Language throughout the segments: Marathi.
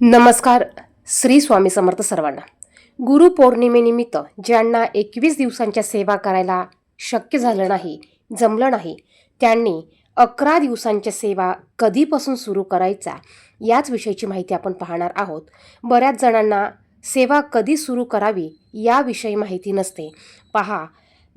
नमस्कार श्री स्वामी समर्थ सर्वांना. गुरुपौर्णिमेनिमित्त ज्यांना एकवीस दिवसांच्या सेवा करायला शक्य झालं नाही जमलं नाही त्यांनी अकरा दिवसांच्या सेवा कधीपासून सुरू करायचा याच विषयीची माहिती आपण पाहणार आहोत. बऱ्याच जणांना सेवा कधी सुरू करावी याविषयी माहिती नसते. पहा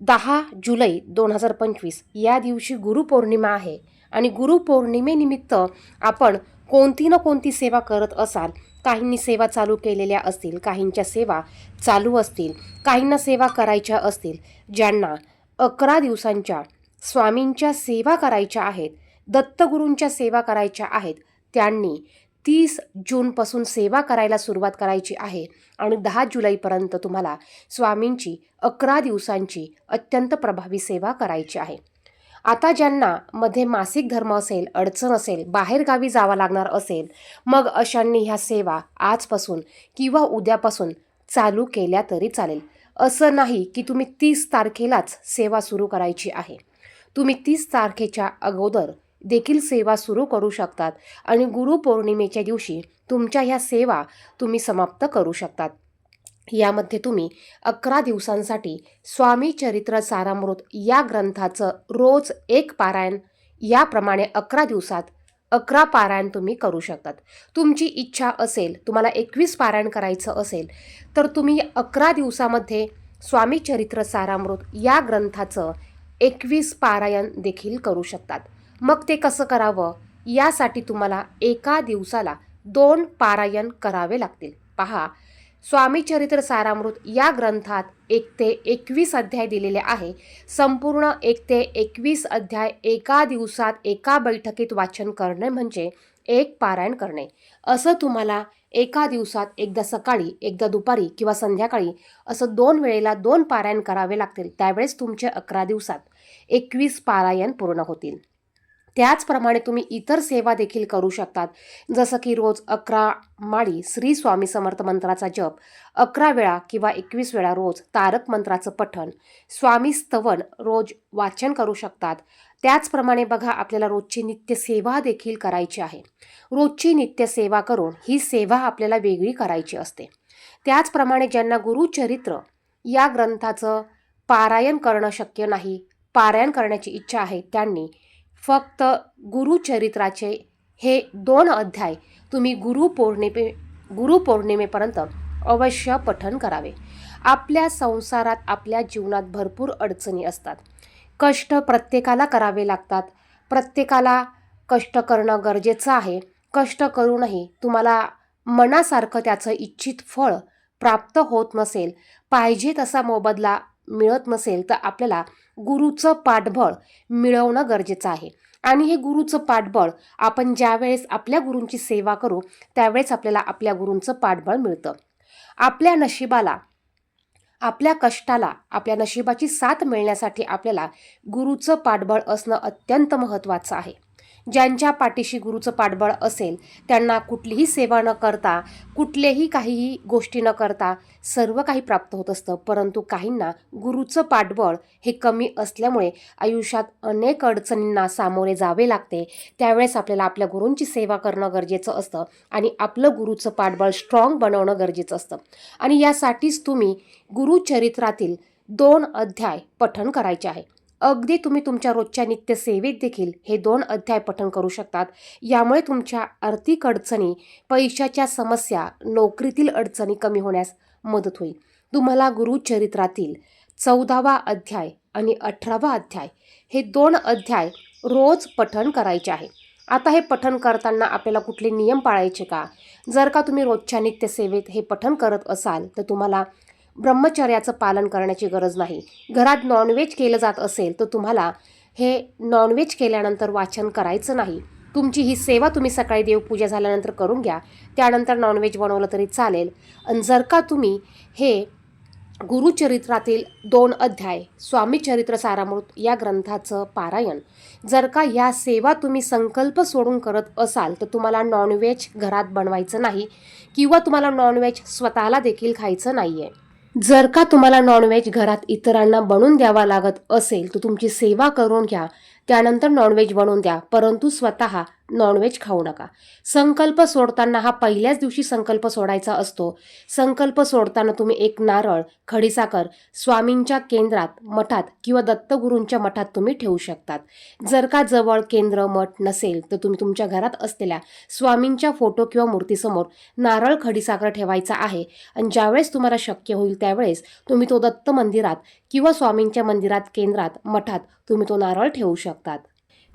दहा जुलै दोन हजार पंचवीस या दिवशी गुरुपौर्णिमा आहे आणि गुरुपौर्णिमेनिमित्त आपण कोणती ना कोणती सेवा करत असाल काहींनी सेवा चालू केलेल्या असतील काहींच्या सेवा चालू असतील काहींना सेवा करायच्या असतील ज्यांना अकरा दिवसांच्या स्वामींच्या सेवा करायच्या आहेत दत्तगुरूंच्या सेवा करायच्या आहेत त्यांनी तीस जूनपासून सेवा करायला सुरुवात करायची आहे आणि दहा जुलैपर्यंत तुम्हाला स्वामींची अकरा दिवसांची अत्यंत प्रभावी सेवा करायची आहे. आता ज्यांना मध्ये मासिक धर्म असेल अडचण असेल बाहेरगावी जावं लागणार असेल मग अशांनी ह्या सेवा आजपासून किंवा उद्यापासून चालू केल्या तरी चालेल. असं नाही की तुम्ही तीस तारखेलाच सेवा सुरू करायची आहे. तुम्ही तीस तारखेच्या अगोदर देखील सेवा सुरू करू शकतात आणि गुरुपौर्णिमेच्या दिवशी तुमच्या ह्या सेवा तुम्ही समाप्त करू शकतात. यामध्ये तुम्ही अकरा दिवसांसाठी स्वामी चरित्र सारामृत या ग्रंथाचं रोज एक पारायण याप्रमाणे अकरा दिवसात अकरा पारायण तुम्ही करू शकतात. तुमची इच्छा असेल तुम्हाला एकवीस पारायण करायचं असेल तर तुम्ही अकरा दिवसामध्ये स्वामी चरित्र सारामृत या ग्रंथाचं एकवीस पारायण देखील करू शकतात. मग ते कसं करावं? यासाठी तुम्हाला एका दिवसाला दोन पारायण करावे लागतील. पहा स्वामी चरित्र सारामृत या ग्रंथात एक ते एकवीस अध्याय दिलेले आहे. संपूर्ण एक ते एकवीस अध्याय एका दिवसात एका बैठकीत वाचन करणे म्हणजे एक पारायण करणे. असं तुम्हाला एका दिवसात एकदा सकाळी एकदा दुपारी किंवा संध्याकाळी असं दोन वेळेला दोन पारायण करावे लागतील. त्यावेळेस तुमचे अकरा दिवसात एकवीस पारायण पूर्ण होतील. त्याचप्रमाणे तुम्ही इतर सेवा देखील करू शकतात. जसं की रोज अकरा माळी श्री स्वामी समर्थ मंत्राचा जप अकरा वेळा किंवा एकवीस वेळा रोज तारक मंत्राचं पठण स्वामी स्तवन रोज वाचन करू शकतात. त्याचप्रमाणे बघा आपल्याला रोजची नित्य सेवा देखील करायची आहे. रोजची नित्य सेवा करून ही सेवा आपल्याला वेगळी करायची असते. त्याचप्रमाणे ज्यांना गुरुचरित्र या ग्रंथाचं पारायण करणं शक्य नाही पारायण करण्याची इच्छा आहे त्यांनी फक्त गुरुचरित्राचे हे दोन अध्याय तुम्ही गुरुपौर्णिमे गुरुपौर्णिमेपर्यंत अवश्य पठन करावे. आपल्या संसारात आपल्या जीवनात भरपूर अडचणी असतात. कष्ट प्रत्येकाला करावे लागतात. प्रत्येकाला कष्ट करणं गरजेचं आहे. कष्ट करूनही तुम्हाला मनासारखं त्याचं इच्छित फळ प्राप्त होत नसेल पाहिजे तसा मोबदला मिळत नसेल तर आपल्याला गुरुचं पाठबळ मिळवणं गरजेचं आहे. आणि हे गुरुचं पाठबळ आपण ज्यावेळेस आपल्या गुरूंची सेवा करू त्यावेळेस आपल्याला आपल्या गुरूंचं पाठबळ मिळतं. आपल्या नशिबाला आपल्या कष्टाला आपल्या नशिबाची साथ मिळण्यासाठी आपल्याला गुरुचं पाठबळ असणं अत्यंत महत्त्वाचं आहे. ज्यांच्या पाठीशी गुरुचं पाठबळ असेल त्यांना कुठलीही सेवा न करता कुठलेही काहीही गोष्टी न करता सर्व काही प्राप्त होत असतं. परंतु काहींना गुरुचं पाठबळ हे कमी असल्यामुळे आयुष्यात अनेक अडचणींना सामोरे जावे लागते. त्यावेळेस आपल्याला आपल्या गुरूंची सेवा करणं गरजेचं असतं आणि आपलं गुरुचं पाठबळ स्ट्रॉंग बनवणं गरजेचं असतं. आणि यासाठीच तुम्ही गुरुचरित्रातील दोन अध्याय पठण करायचे आहे. अगदी तुम्ही तुमच्या रोजच्या नित्य सेवेत देखील हे दोन अध्याय पठण करू शकतात. यामुळे तुमच्या आर्थिक अडचणी पैशाच्या समस्या नोकरीतील अडचणी कमी होण्यास मदत होईल. तुम्हाला गुरुचरित्रातील चौदावा अध्याय आणि अठरावा अध्याय हे दोन अध्याय रोज पठण करायचे आहे. आता हे पठण करताना आपल्याला कुठले नियम पाळायचे का? जर का तुम्ही रोजच्या नित्य सेवेत हे पठण करत असाल तर तुम्हाला ब्रह्मचर्याचं पालन करण्याची गरज नाही. घरात नॉनव्हेज केलं जात असेल तर तुम्हाला हे नॉनव्हेज केल्यानंतर वाचन करायचं नाही. तुमची ही सेवा तुम्ही सकाळी देवपूजा झाल्यानंतर करून घ्या. त्यानंतर नॉनव्हेज बनवलं तरी चालेल. आणि जर का तुम्ही हे गुरुचरित्रातील दोन अध्याय स्वामीचरित्र सारामृत या ग्रंथाचं पारायण जर का या सेवा तुम्ही संकल्प सोडून करत असाल तर तुम्हाला नॉनव्हेज घरात बनवायचं नाही किंवा तुम्हाला नॉनव्हेज स्वतःला देखील खायचं नाही आहे जर का तुम्हाला नॉनव्हेज घरात इतरांना बनवून द्यावा लागत असेल तर तुमची सेवा करून घ्या. त्यानंतर नॉनव्हेज बनवून द्या परंतु स्वतः नॉनव्हेज खाऊ नका. संकल्प सोडताना हा पहिल्याच दिवशी संकल्प सोडायचा असतो. संकल्प सोडताना तुम्ही एक नारळ खडीसाखर स्वामींच्या केंद्रात मठात किंवा दत्तगुरूंच्या मठात तुम्ही ठेवू शकतात. जर का जवळ केंद्र मठ नसेल तर तुम्ही तुमच्या घरात असलेल्या स्वामींच्या फोटो किंवा मूर्तीसमोर नारळ खडीसाखर ठेवायचा आहे. आणि ज्यावेळेस तुम्हाला शक्य होईल त्यावेळेस तुम्ही तो दत्त मंदिरात किंवा स्वामींच्या मंदिरात केंद्रात मठात तुम्ही तो नारळ ठेवू शकतात.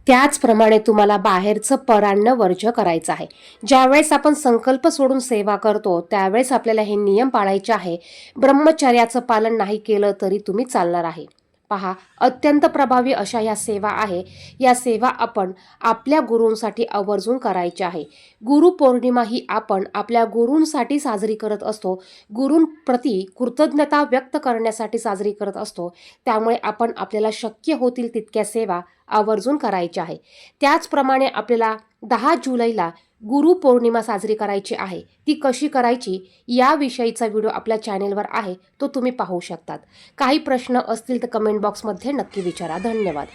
त्याचप्रमाणे तुम्हाला बाहेरचं परान्न वर्ज करायचं आहे. ज्यावेळेस आपण संकल्प सोडून सेवा करतो त्यावेळेस आपल्याला हे नियम पाळायचे आहे. ब्रह्मचर्याचं पालन नाही केलं तरी तुम्ही चालणार आहे. पहा अत्यंत प्रभावी अशा या सेवा आहे. या सेवा आपण आपल्या गुरूंसाठी आवर्जून करायची आहे. गुरुपौर्णिमा ही आपण आपल्या गुरूंसाठी साजरी करत असतो. गुरूंप्रती कृतज्ञता व्यक्त करण्यासाठी साजरी करत असतो. त्यामुळे आपण आपल्याला शक्य होतील तितक्या सेवा आवर्जून करायचे आहे. त्याचप्रमाणे आपल्याला दहा जुलैला गुरुपौर्णिमा साजरी करायची आहे. ती कशी करायची? याविषयीचा व्हिडिओ आपल्या चॅनेलवर आहे. तो तुम्ही पाहू शकतात. काही प्रश्न असतील तर कमेंट बॉक्समध्ये नक्की विचारा. धन्यवाद.